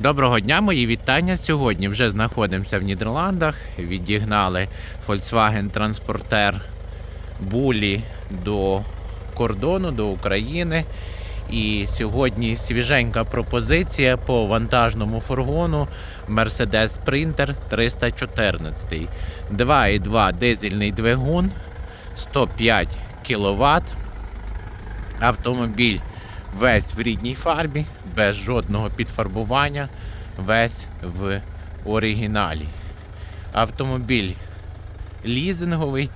Доброго дня, мої вітання. Сьогодні вже знаходимося в Нідерландах. Відігнали Volkswagen Transporter Bully до кордону, до України. І сьогодні свіженька пропозиція по вантажному фургону Mercedes Sprinter 314. 2,2 дизельний двигун, 105 кВт. Автомобіль весь в рідній фарбі, без жодного підфарбування, весь в оригіналі. Автомобіль лізинговий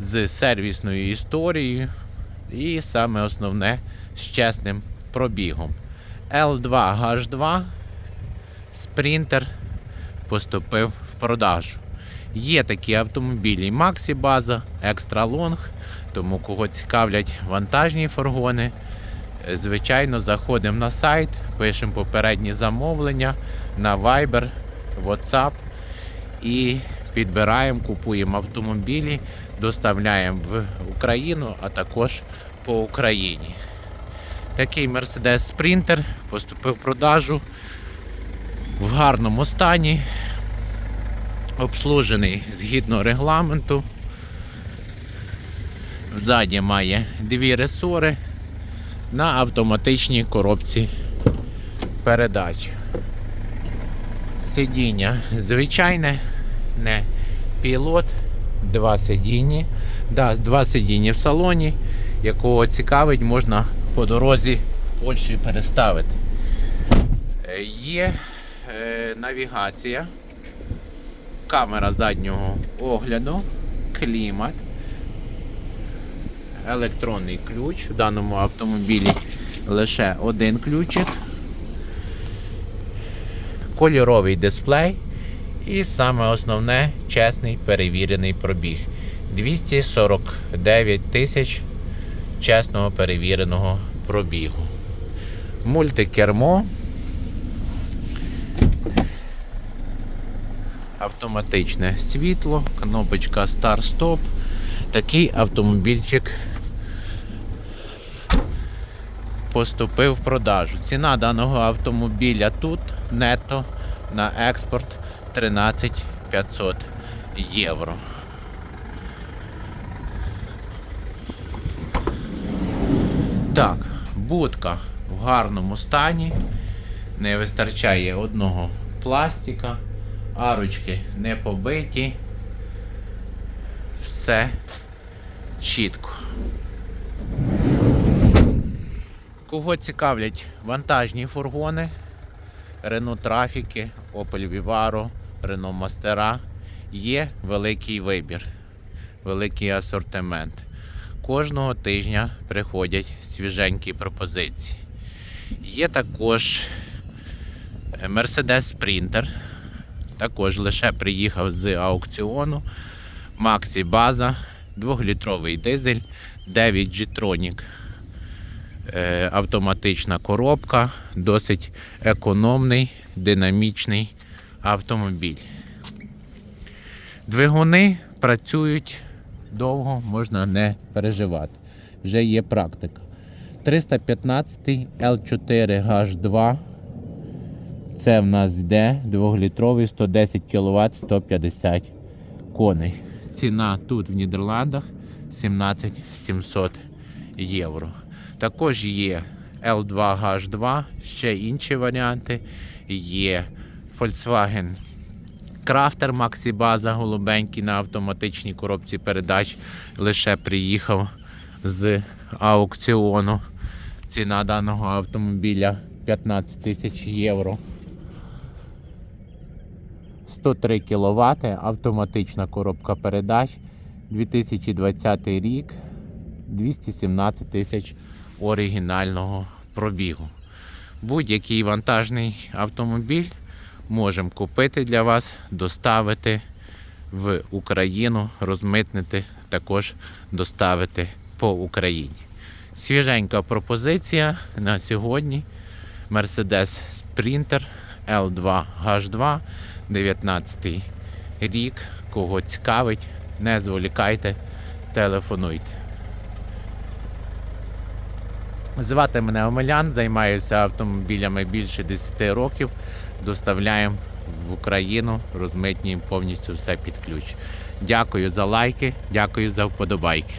з сервісною історією і саме основне з чесним пробігом. L2H2 Спринтер поступив в продажу. Є такі автомобілі Maxi База, Extra Long, тому кого цікавлять вантажні фургони, звичайно, заходимо на сайт, пишемо попередні замовлення на Viber, WhatsApp і підбираємо, купуємо автомобілі, доставляємо в Україну, а також по Україні. Такий Mercedes Sprinter поступив в продажу в гарному стані, обслужений згідно регламенту. Ззаді має дві ресори на автоматичній коробці передач. Сидіння звичайне, не пілот, два сидіння. Да, два сидіння в салоні, якого цікавить, можна по дорозі в Польщі переставити. Е, Є е, навігація, камера заднього огляду, клімат електронний ключ. В даному автомобілі лише один ключик. Кольоровий дисплей. І саме основне чесний перевірений пробіг. 249 тисяч чесного перевіреного пробігу. Мультикермо. Автоматичне світло, кнопочка старт-стоп. Такий автомобільчик поступив в продажу. Ціна даного автомобіля тут нето на експорт 13 500 євро. Так, будка в гарному стані. Не вистачає одного пластика, арочки не побиті. Все чітко. Кого цікавлять вантажні фургони, Renault Трафіки, Opel Vivaro, Renault Мастера, є великий вибір, великий асортимент. Кожного тижня приходять свіженькі пропозиції. Є також е, Mercedes Sprinter, також лише приїхав з аукціону. Maxi База, 2-літровий дизель, 9 G-Tronic. Е, автоматична коробка, досить економний, динамічний автомобіль. Двигуни працюють довго, можна не переживати. Вже є практика. 315 L4H2. Це в нас йде 2-літровий 110 кВт 150 коней. Ціна тут в Нідерландах 17 700 євро. Також є L2H2, ще інші варіанти. Є Volkswagen Crafter Maxi База голубенький на автоматичній коробці передач. Лише приїхав з аукціону. Ціна даного автомобіля 15 тисяч євро. 103 кВт, автоматична коробка передач. 2020 рік, 217 тисяч оригінального пробігу. Будь-який вантажний автомобіль можемо купити для вас, доставити в Україну, розмитнити, також доставити по Україні. Свіженька пропозиція на сьогодні. Mercedes Sprinter L2 H2 19 рік. Кого цікавить, не зволікайте, телефонуйте. Звати мене Омелян, займаюся автомобілями більше 10 років. Доставляємо в Україну, розмитнюємо повністю все під ключ. Дякую за лайки, дякую за вподобайки.